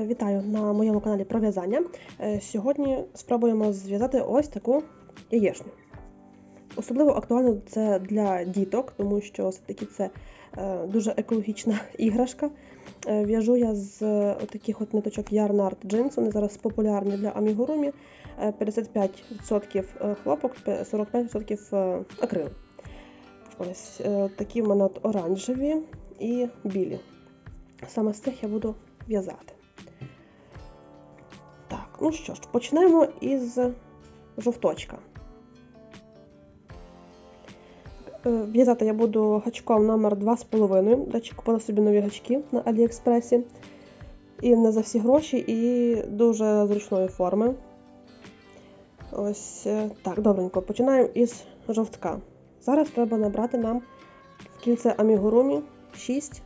Е, Вітаю на моєму каналі про в'язання. Е, Сьогодні спробуємо зв'язати ось таку яєшню. Особливо актуально це для діток, тому що все-таки це е, дуже екологічна іграшка. В'яжу я з таких от ниточок Yarn Jeans. Вони зараз популярні для амігурумі. Е, 55% хлопок, 45% е, акрил. Ось такі в мене от оранжеві і білі. Саме з цих я буду в'язати. Ну що ж, почнемо із жовточка. Е, В'язати я буду гачком номер 2,5. До речі, купила собі нові гачки на Аліекспресі. І не за всі гроші, і дуже зручної форми. Ось е, так, добренько. Починаємо із жовтка. Зараз треба набрати нам в кільце амігурумі 6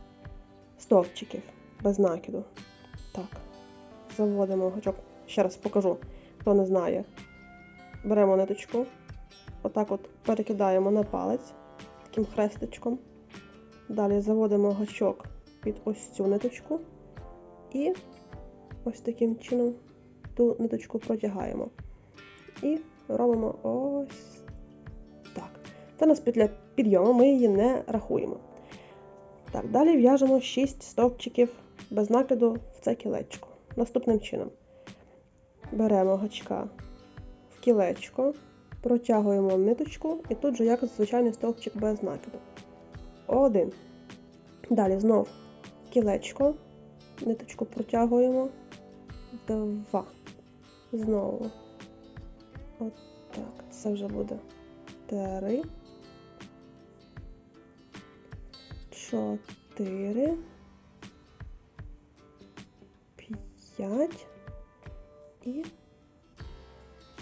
стовпчиків без накиду. Так, заводимо гачок. Ще раз покажу, хто не знає. Беремо ниточку, отак от перекидаємо на палець таким хрестичком. Далі заводимо гачок під ось цю ниточку і ось таким чином ту ниточку протягаємо. І робимо ось так. Це у нас петля підйому, ми її не рахуємо. Так, далі в'яжемо 6 стовпчиків без накиду в це кілечко. Наступним чином беремо гачка в кілечко, протягуємо ниточку і тут же як звичайний стовпчик без накиду. Один. Далі знов кілечко, ниточку протягуємо. Два. Знову. От так. Це вже буде три. Чотири. П'ять. І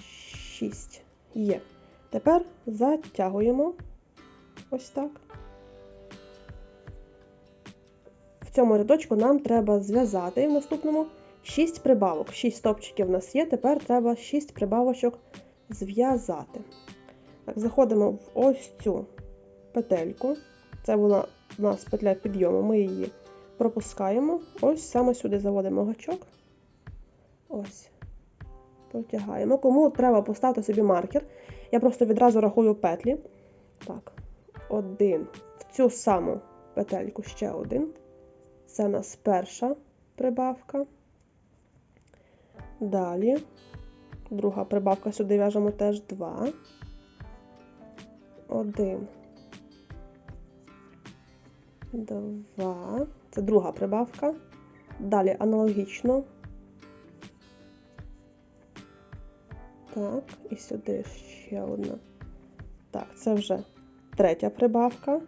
шість. Є. Тепер затягуємо ось так. В цьому рядочку нам треба зв'язати в наступному 6 прибавок. 6 стопчиків у нас є, тепер треба 6 прибавочок зв'язати. Заходимо в ось цю петельку. Це була у нас петля підйому, ми її пропускаємо. Ось саме сюди заводимо гачок. Ось. Протягаємо. Кому треба поставити собі маркер. Я просто відразу рахую петлі. Так, один. В цю саму петельку ще один. Це у нас перша прибавка. Далі. Друга прибавка сюди в'яжемо теж два. Один. Два. Це друга прибавка. Далі аналогічно. Так, і сюди ще одна. Так, це вже третя прибавка.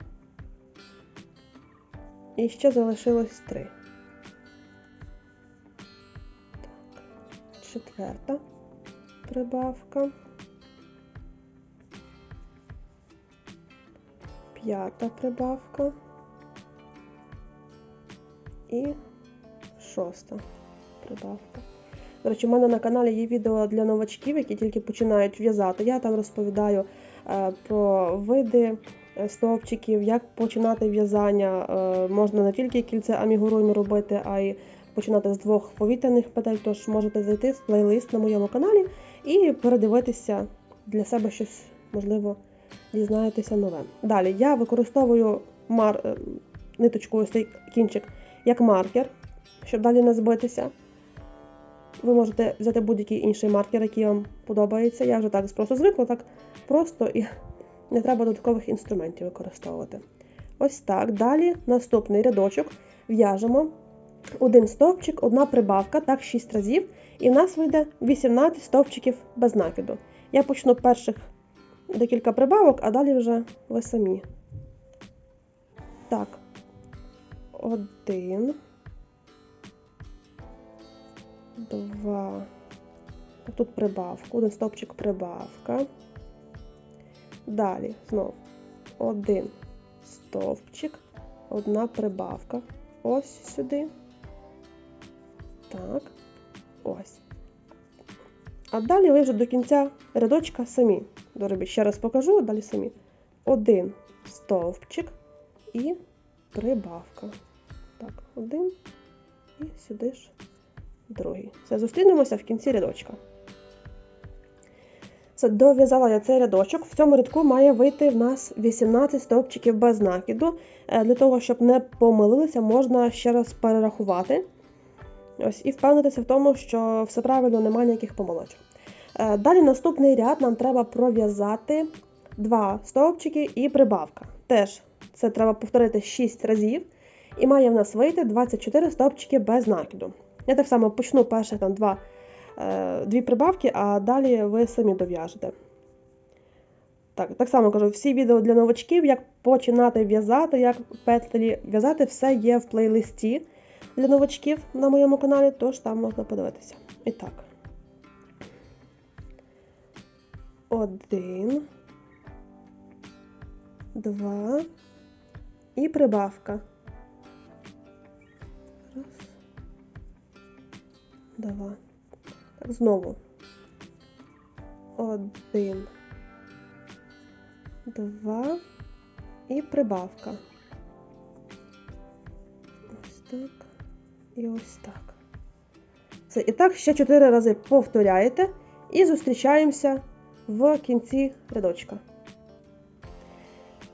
І ще залишилось три. Так, четверта прибавка. П'ята прибавка. І шоста прибавка. До речі, у мене на каналі є відео для новачків, які тільки починають в'язати. Я там розповідаю е, про види е, стовпчиків, як починати в'язання. Е, можна не тільки кільце амігуруми робити, а й починати з двох повітряних петель. Тож можете зайти в плейлист на моєму каналі і передивитися для себе щось, можливо, дізнаєтеся нове. Далі я використовую мар... ниточку, ось цей кінчик як маркер, щоб далі не збитися. Ви можете взяти будь-який інший маркер, який вам подобається. Я вже так просто звикла, так просто і не треба додаткових інструментів використовувати. Ось так. Далі наступний рядочок в'яжемо один стовпчик, одна прибавка, так 6 разів. І в нас вийде 18 стовпчиків без накиду. Я почну перших декілька прибавок, а далі вже ви самі. Так, один. Два. Тут прибавка, один стовпчик прибавка. Далі знов один стовпчик, одна прибавка. Ось сюди. Так, ось. А далі ви вже до кінця рядочка самі доробіть. Ще раз покажу, а далі самі. Один стовпчик і прибавка. Так, один і сюди ж другий. Все, зустрінемося в кінці рядочка. Все, дов'язала я цей рядочок. В цьому рядку має вийти в нас 18 стовпчиків без накиду. Е, Для того, щоб не помилилися, можна ще раз перерахувати. Ось, і впевнитися в тому, що все правильно, немає ніяких помилочок. Е, Далі наступний ряд нам треба пров'язати 2 стовпчики і прибавка. Теж це треба повторити 6 разів. І має в нас вийти 24 стовпчики без накиду. Я так само почну перших там два, е, дві прибавки, а далі ви самі дов'яжете. Так, так само кажу, всі відео для новачків, як починати в'язати, як петлі в'язати, все є в плейлисті для новачків на моєму каналі, тож там можна подивитися. І так. Один. Два. І прибавка. Два. Так, знову. Один. Два. І прибавка. Ось так. І ось так. Все. І так ще чотири рази повторяєте і зустрічаємося в кінці рядочка.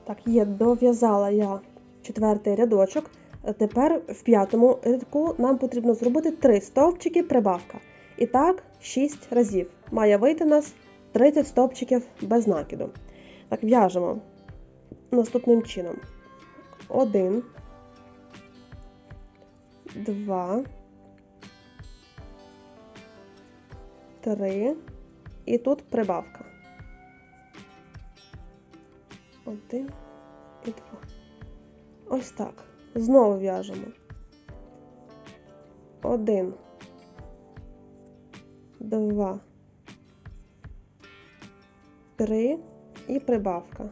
Так, є, дов'язала я четвертий рядочок. Тепер в п'ятому рядку нам потрібно зробити 3 стовпчики прибавка. І так, 6 разів. Має вийти у нас 30 стовпчиків без накиду. Так, в'яжемо наступним чином. 1, 2, 3. І тут прибавка. 1 і 2. Ось так. Знову в'яжемо. Один. Два. Три. І прибавка.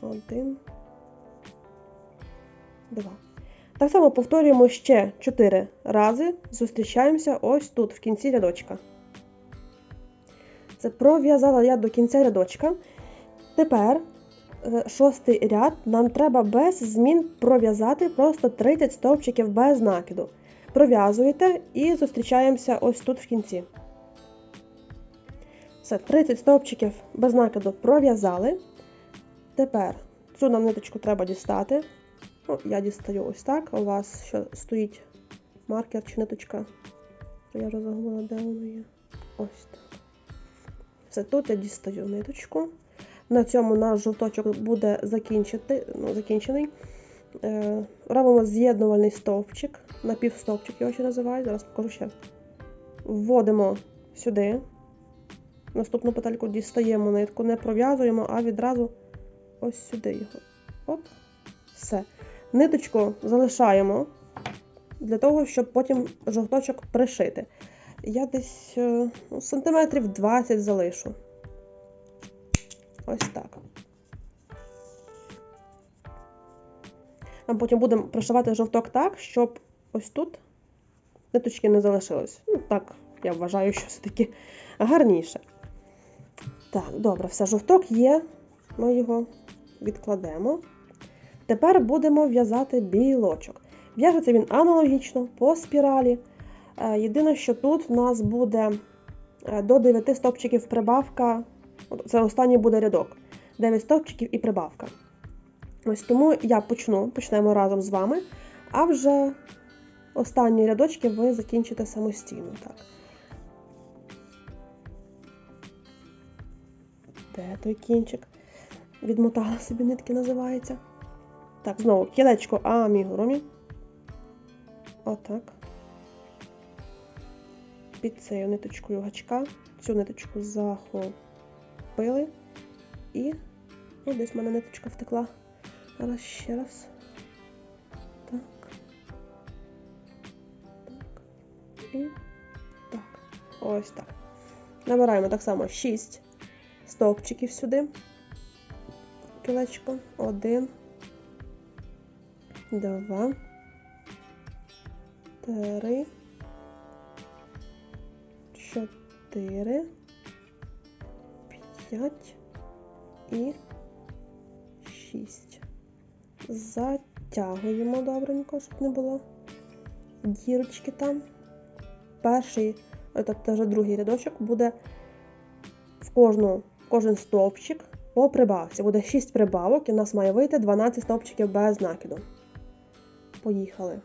Один. Два. Так само повторюємо ще 4 рази. Зустрічаємося ось тут, в кінці рядочка. Це пров'язала я до кінця рядочка. Тепер шостий ряд нам треба без змін пров'язати просто 30 стовпчиків без накиду. Пров'язуєте і зустрічаємося ось тут в кінці. Все, 30 стовпчиків без накиду пров'язали. Тепер цю нам ниточку треба дістати. Ну, я дістаю ось так. У вас що стоїть маркер чи ниточка. Я вже де воно є. Ось так. Все, тут я дістаю ниточку. На цьому наш жовточок буде закінчити, ну, закінчений. Е, робимо з'єднувальний стовпчик, напівстовпчик його ще називають, зараз покажу ще. Вводимо сюди. Наступну петельку дістаємо нитку, не пров'язуємо, а відразу ось сюди його. Оп, все. Ниточку залишаємо для того, щоб потім жовточок пришити. Я десь е, ну, сантиметрів 20 залишу. Ось так. А потім будемо пришивати жовток так, щоб ось тут ниточки не залишилось. Ну, так, я вважаю, що все-таки гарніше. Так, добре, все, жовток є. Ми його відкладемо. Тепер будемо в'язати білочок. В'яжеться він аналогічно по спіралі. Е, Єдине, що тут у нас буде е, до 9 стопчиків прибавка. Це останній буде рядок. 9 стовпчиків і прибавка. Ось тому я почну, почнемо разом з вами, а вже останні рядочки ви закінчите самостійно. Так. Де той кінчик? Відмотала собі нитки, називається. Так, знову кілечко амігурумі. Отак. Під цією ниточкою гачка. Цю ниточку захопили. І ну, десь в мене ниточка втекла. Зараз ще раз. Так. Так. І так. Ось так. Набираємо так само 6 стовпчиків сюди. Кілечко. Один. Два. Три. Чотири. П'ять. І шість. Затягуємо добренько, щоб не було дірочки там. Перший, е, тобто вже другий рядочок буде в кожну, кожен стовпчик по прибавці. Буде 6 прибавок, і в нас має вийти 12 стовпчиків без накиду. Поїхали.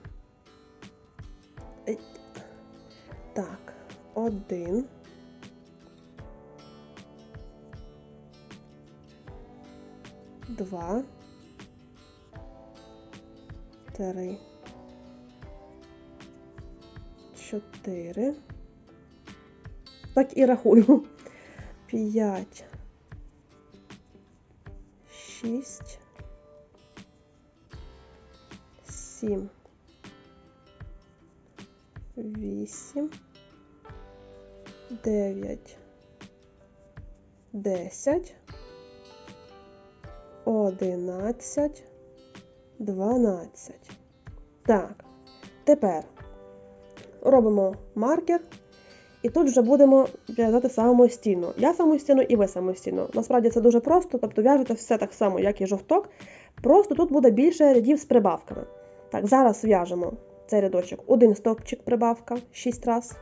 Так, один. Два. Три. Чотири. Так і рахую. П'ять. Шість. Сім. Вісім. Дев'ять. Десять. Одинадцять. Дванадцять. Так. Тепер робимо маркер. І тут вже будемо в'язати самостійно. Я самостійно і ви самостійно. Насправді це дуже просто, тобто в'яжете все так само, як і жовток. Просто тут буде більше рядів з прибавками. Так, зараз в'яжемо цей рядочок. Один стовпчик прибавка 6 раз.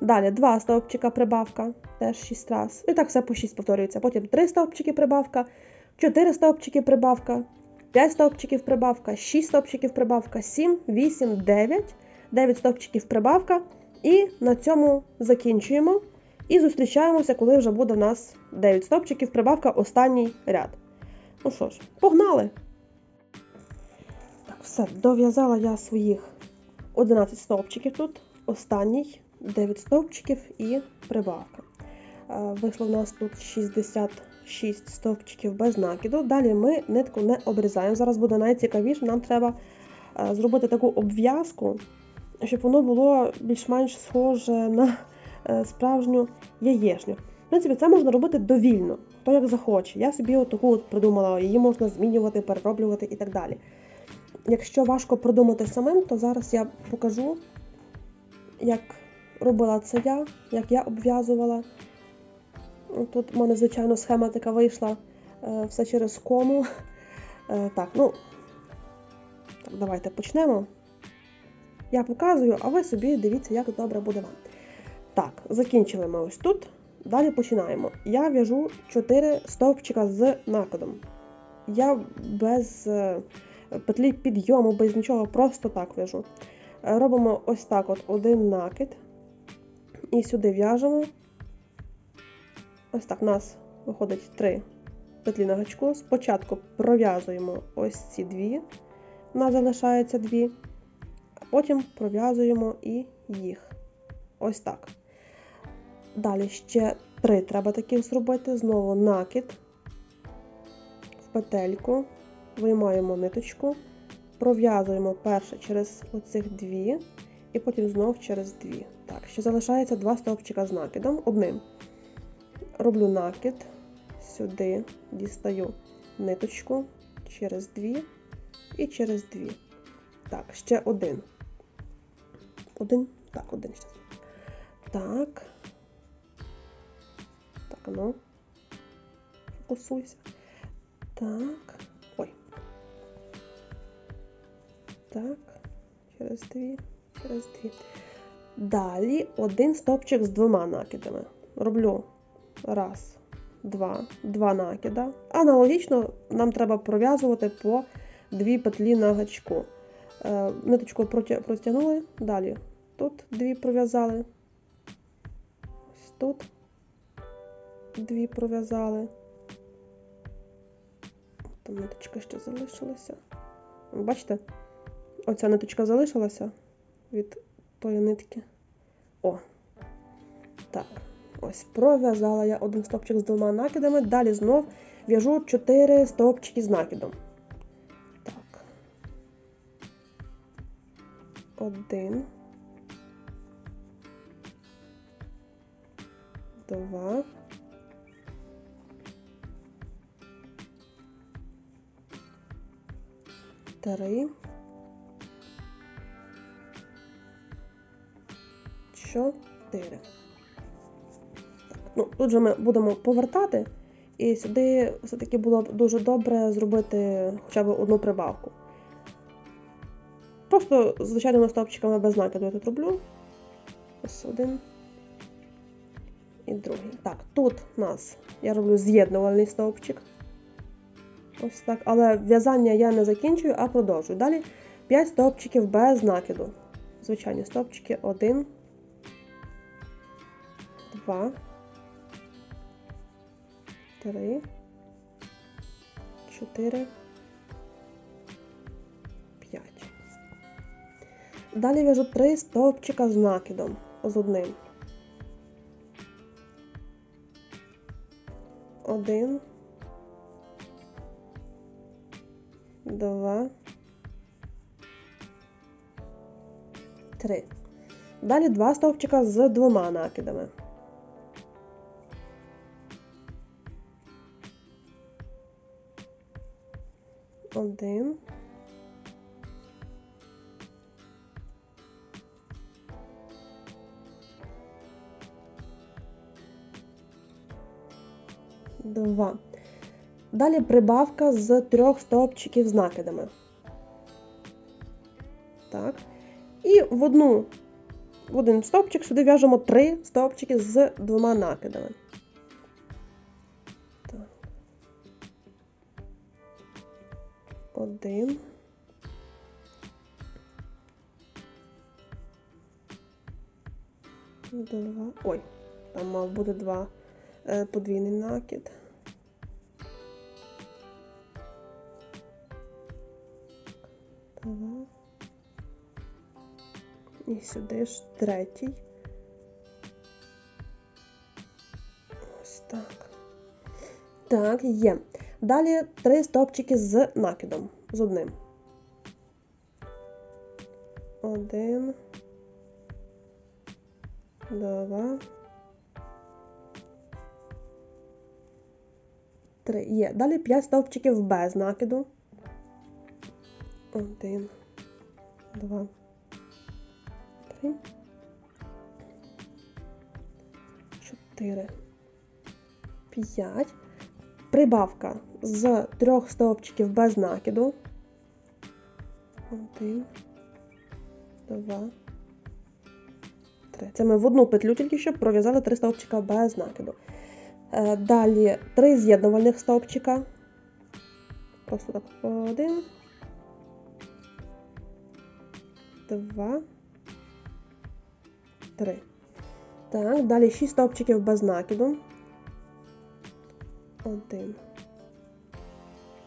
Далі два стовпчика прибавка, теж 6 раз. І так все по 6 повторюється. Потім 3 стовпчики прибавка, 4 стовпчики прибавка, 5 стовпчиків прибавка, 6 стовпчиків прибавка, 7, 8, 9, 9 стовпчиків прибавка. І на цьому закінчуємо. І зустрічаємося, коли вже буде в нас 9 стовпчиків, прибавка останній ряд. Ну що ж, погнали! Так, все, дов'язала я своїх 11 стовпчиків тут, останній 9 стовпчиків і прибавка. Е, Вийшло в нас тут 66 стовпчиків без накиду. Далі ми нитку не обрізаємо. Зараз буде найцікавіше, нам треба е, зробити таку обв'язку, щоб воно було більш-менш схоже на е, справжню яєчню. В принципі, це можна робити довільно, хто як захоче. Я собі отаку от придумала, її можна змінювати, перероблювати і так далі. Якщо важко придумати самим, то зараз я покажу, як робила це я, як я обв'язувала. Тут в мене, звичайно, схема така вийшла е, все через кому. Е, так, ну, так, давайте почнемо. Я показую, а ви собі дивіться, як добре буде вам. Так, закінчили ми ось тут. Далі починаємо. Я в'яжу 4 стовпчика з накидом. Я без е, петлі підйому, без нічого, просто так в'яжу. Робимо ось так: от один накид. І сюди в'яжемо. Ось так, у нас виходить 3 петлі на гачку. Спочатку пров'язуємо ось ці дві, у нас залишається дві, а потім пров'язуємо і їх. Ось так. Далі ще три треба таких зробити. Знову накид в петельку, виймаємо ниточку, пров'язуємо перше через оцих дві, і потім знов через дві. Так, ще залишається два стовпчика з накидом. Одним роблю накид, сюди дістаю ниточку через дві і через дві. Так, ще один. Один. Так, один ще. Так. Так, ну. Фокусуйся. Так. Ой. Так. Через дві, через дві. Далі один стопчик з двома накидами. Роблю раз, два, два накида. Аналогічно нам треба пров'язувати по дві петлі на гачку. Е, ниточку протягнули, далі тут дві пров'язали. Ось тут дві пров'язали. Там ниточка ще залишилася. Бачите? Оця ниточка залишилася від тої нитки. О, так. Ось, пров'язала я один стовпчик з двома накидами. Далі знов в'яжу 4 стовпчики з накидом. Так. Один. Два. Три. Чотири. Ну, тут же ми будемо повертати, і сюди все-таки було б дуже добре зробити хоча б одну прибавку. Просто звичайними стовпчиками без накиду я тут роблю. Ось один. І другий. Так, тут у нас я роблю з'єднувальний стовпчик. Ось так. Але в'язання я не закінчую, а продовжую. Далі 5 стовпчиків без накиду. Звичайні стовпчики. Один. Два. Три. Чотири. П'ять. Далі в'яжу 3 стовпчика з накидом. З одним. Один. Два. Три. Далі два стовпчика з двома накидами. Один. Два. Далі прибавка з трьох стовпчиків з накидами. Так. І в одну, в один стовпчик сюди в'яжемо три стовпчики з двома накидами. Два. Ой, там мав бути два е, подвійний накид. Два. І сюди ж третій. Ось так. Так, є. Далі три стовпчики з накидом. З одним. Один. Два. Три. Є. Далі п'ять стовпчиків без накиду. Один. Два. Три. Чотири. П'ять. Прибавка з трьох стовпчиків без накиду. Один. Два. Три. Це ми в одну петлю тільки що пров'язали три стовпчика без накиду. Е, Далі три з'єднувальних стовпчика. Просто так один. Два. Три. Так, далі шість стовпчиків без накиду. Один.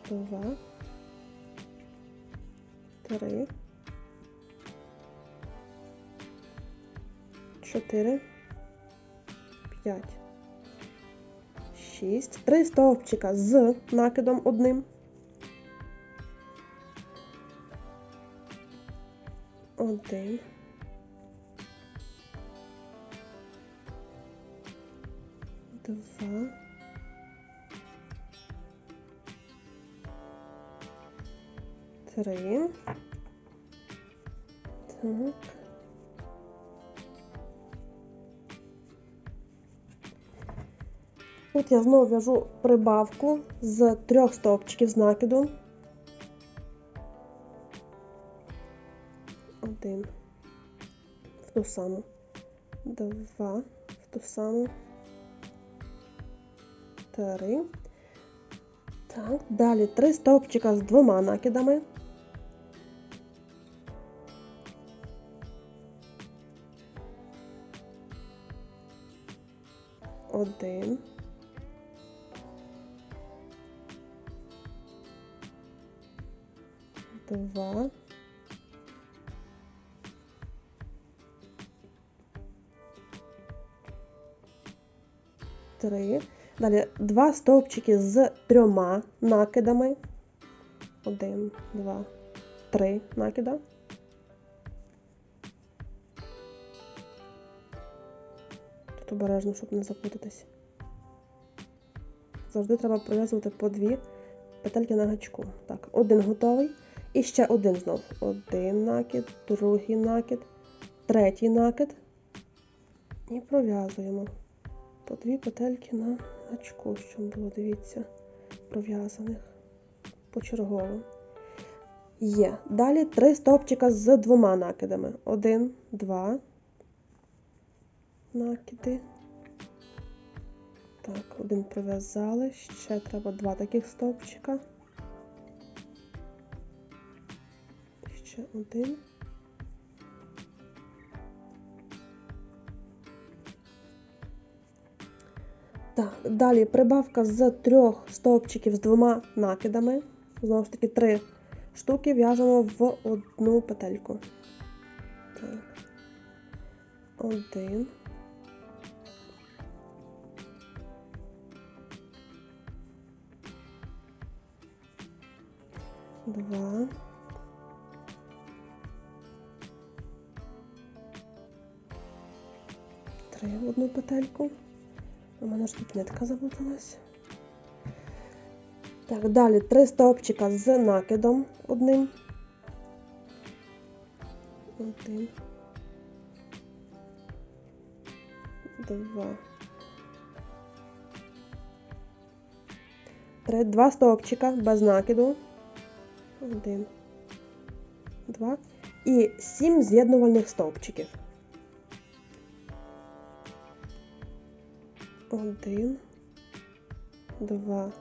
Два. Три. Чотири. П'ять. Шість. Три стовпчика з накидом одним. Один. Два. Три. Я знову в'яжу прибавку з трьох стовпчиків з накиду. Один. В ту саму. Два. В ту саму. Три. Так, далі три стовпчика з двома накидами. Один. Два. Три. Далі два стовпчики з трьома накидами. Один, два, три накида. Тут обережно, щоб не запутатись. Завжди треба пров'язувати по дві петельки на гачку. Так, один готовий. І ще один знов. Один накид, другий накид, третій накид. І пров'язуємо по дві петельки на гачку, щоб було, дивіться, пров'язаних почергово. Є. Далі три стовпчика з двома накидами. Один, два. Накиди. Так, один прив'язали. Ще треба два таких стовпчика. Ще один. Так, далі прибавка з трьох стовпчиків з двома накидами. Знову ж таки, три штуки в'яжемо в одну петельку. Так. Один. Два. В одну петельку. У мене ж тут нитка замоталась. Так, далі три стовпчика з накидом одним. Один. Два. Три, два стовпчика без накиду. Один. Два. І сім з'єднувальних стовпчиків. Один. Два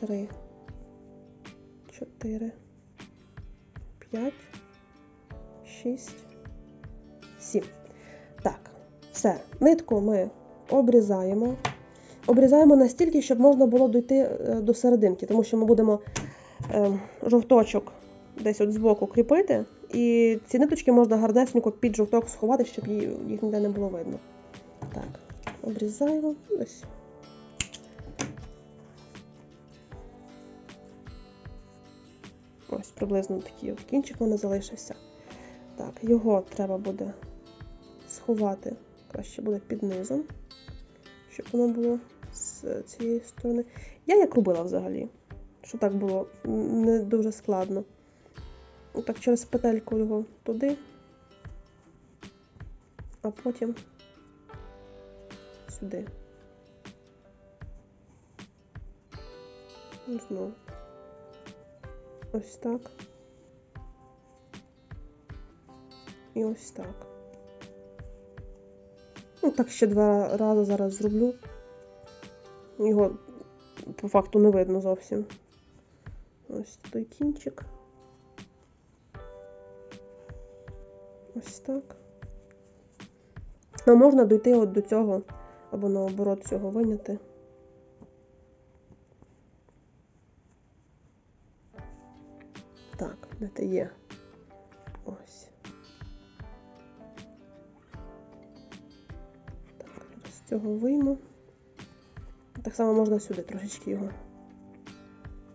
три, чотири, п'ять, шість, сім. Так, все. Нитку ми обрізаємо. Обрізаємо настільки, щоб можна було дойти е, до серединки, тому що ми будемо е, жовточок десь от збоку кріпити, і ці ниточки можна гарнесенько під жовток сховати, щоб їх ніде не було видно. Так, обрізаємо ось. Ось приблизно такий кінчик у мене залишився. Так, його треба буде сховати, краще буде під низом, щоб воно було з цієї сторони. Я як робила взагалі, що так було не дуже складно. Так, через петельку його туди, а потім сюди. Знову. Ось так. І ось так. Ну, так ще два рази зараз зроблю. Його по факту не видно зовсім. Ось той кінчик. Ось так. А можна дойти от до цього, або наоборот цього виняти. Так, де ти є? Ось. Так, з цього вийму. Так само можна сюди трошечки його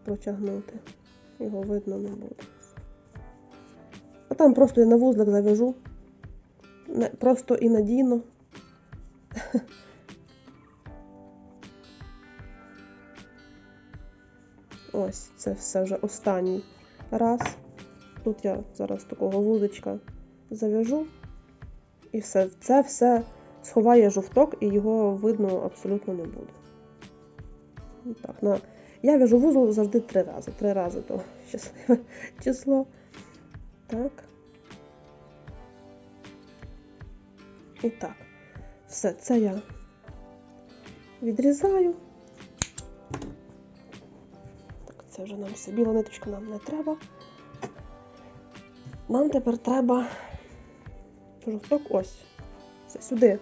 протягнути. Його видно не буде. А там просто я на вузлик зав'яжу. Просто і надійно. Ось, це все вже останній раз. Тут я зараз такого вузочка зав'яжу. І все. Це все сховає жовток, і його видно абсолютно не буде. Так, на... Я в'яжу вузол завжди три рази. Три рази то щасливе число. Так. І так. Все, це я відрізаю. Це вже нам все. Біла ниточка нам не треба. Нам тепер треба жовток ось. Це сюди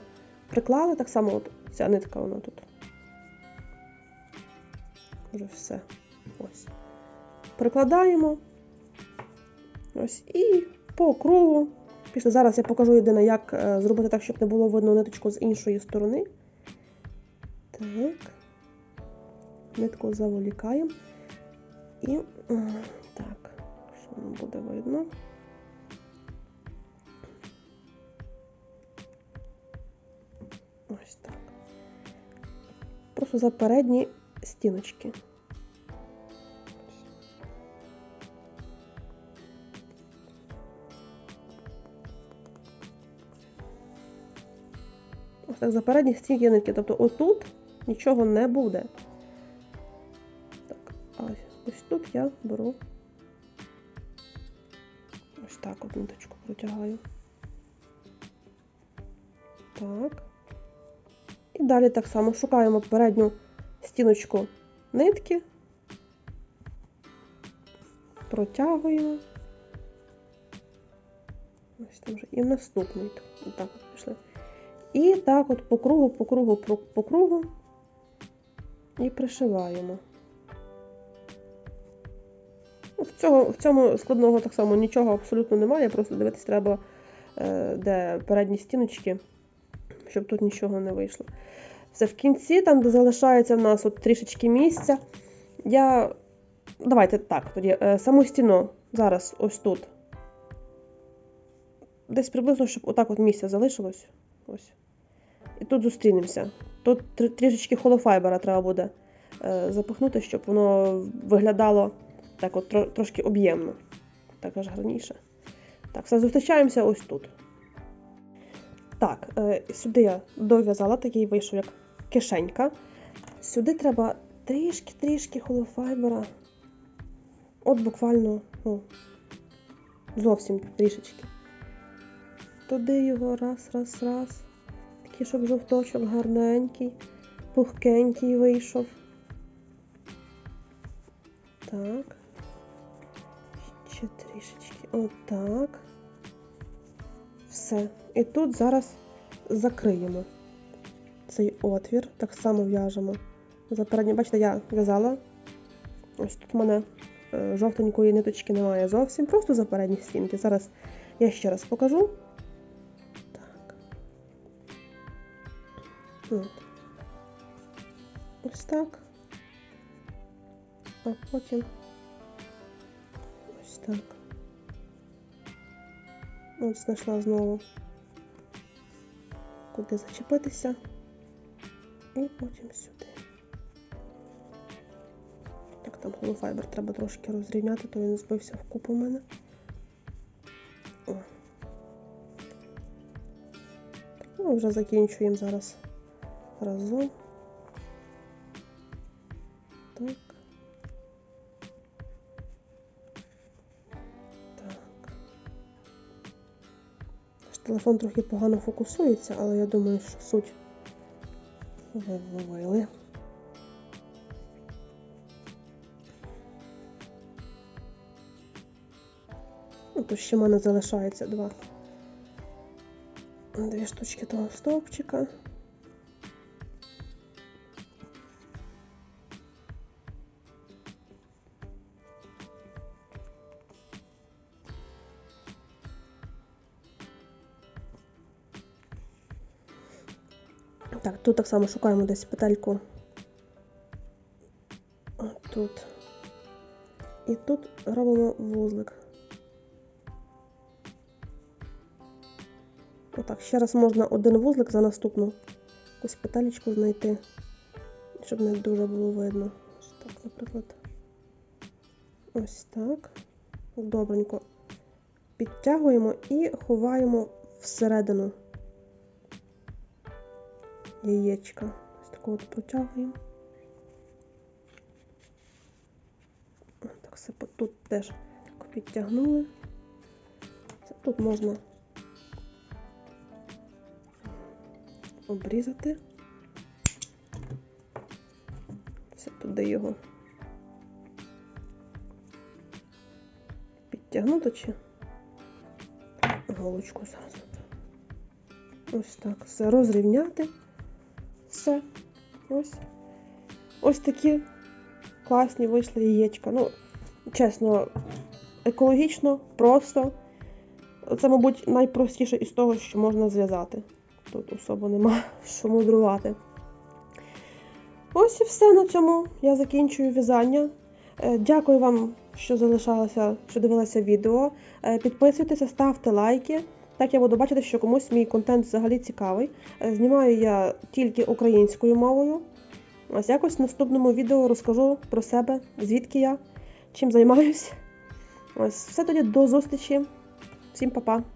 приклали, так само от ця нитка вона тут. Вже все. Ось. Прикладаємо. Ось. І по кругу. Після зараз я покажу єдине, як е, зробити так, щоб не було видно ниточку з іншої сторони. Так. Нитку заволікаємо. І так, що нам буде видно? Ось так. Просто за передні стіночки. Ось так за передні стінки, тобто отут нічого не буде. Ось тут я беру ось так от ниточку протягаю. Так. І далі так само шукаємо передню стіночку нитки, протягуємо. Ось там вже і наступний. І так от пішли. І так от по кругу, по кругу, по кругу і пришиваємо. Цього, в цьому складного так само нічого абсолютно немає, просто дивитись треба, е, де передні стіночки, щоб тут нічого не вийшло. Все в кінці, там, де залишається в нас от трішечки місця, я. Давайте так, тоді е, саму стіну зараз ось тут. Десь приблизно, щоб отак от місця залишилось. Ось. І тут зустрінемося. Тут тр- трішечки холофайбера треба буде е, запихнути, щоб воно виглядало так от трошки об'ємно. Так аж гарніше. Так, все, зустрічаємося ось тут. Так, е, сюди я дов'язала, такий вийшов як кишенька. Сюди треба трішки-трішки холофайбера. От буквально, ну, зовсім трішечки. Туди його раз, раз, раз. Такий, щоб жовточок гарненький, пухкенький вийшов. Так. Ще трішечки. Отак. Все. І тут зараз закриємо цей отвір. Так само в'яжемо. За переднє, бачите, я в'язала. Ось тут в мене е, жовтенької ниточки немає зовсім. Просто за передні стінки. Зараз я ще раз покажу. Так. От. Ось так. А потім так. От знайшла знову, куди зачепитися. І потім сюди. Так, там холофайбер треба трошки розрівняти, то він збився в в мене. О. Ну, вже закінчуємо зараз разом. Телефон трохи погано фокусується, але я думаю, що суть ви вловили. Ну, тут ще в мене залишається два. Дві штучки того стовпчика. Так, тут так само шукаємо десь петельку. Тут. І тут робимо вузлик. Отак, ще раз можна один вузлик за наступну якусь петелечку знайти, щоб не дуже було видно. Ось так, наприклад. Ось так. Добренько підтягуємо і ховаємо всередину яєчка. Таку от протягуємо. Так, все тут теж підтягнули. Це тут можна обрізати. Все туди його підтягнути чи голочку зразу. Ось так. Все розрівняти. Все. Ось. Ось такі класні вийшли яєчка. Ну, чесно, екологічно, просто. Це, мабуть, найпростіше із того, що можна зв'язати. Тут особо нема що мудрувати. Ось і все на цьому. Я закінчую в'язання. Е, Дякую вам, що залишалися, що дивилися відео. Е, Підписуйтеся, ставте лайки. Так я буду бачити, що комусь мій контент взагалі цікавий. Е, Знімаю я тільки українською мовою. Ось якось в наступному відео розкажу про себе, звідки я, чим займаюсь. Ось все тоді до зустрічі. Всім па-па!